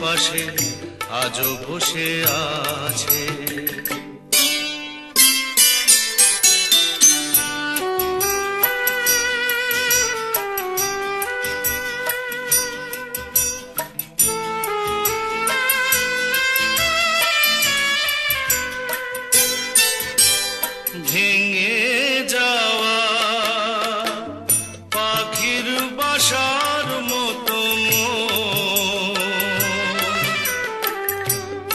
পাশে আজও বসে আছে।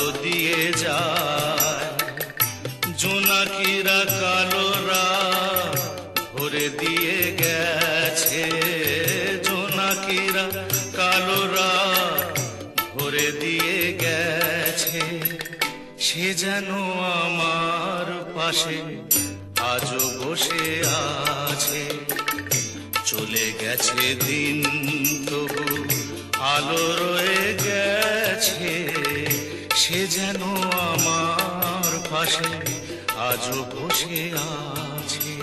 আলো দিয়ে যায়। জোনাকিরা কালোরা ভরে দিয়ে গেছে। জোনাকিরা কালোরা ভরে দিয়ে গেছে। সে যেন আমার পাশে আজও বসে আছে। চলে গেছে দিন তবু আলো রয়ে গেছে। সে যেন আমার পাশে আজও বসে আছে।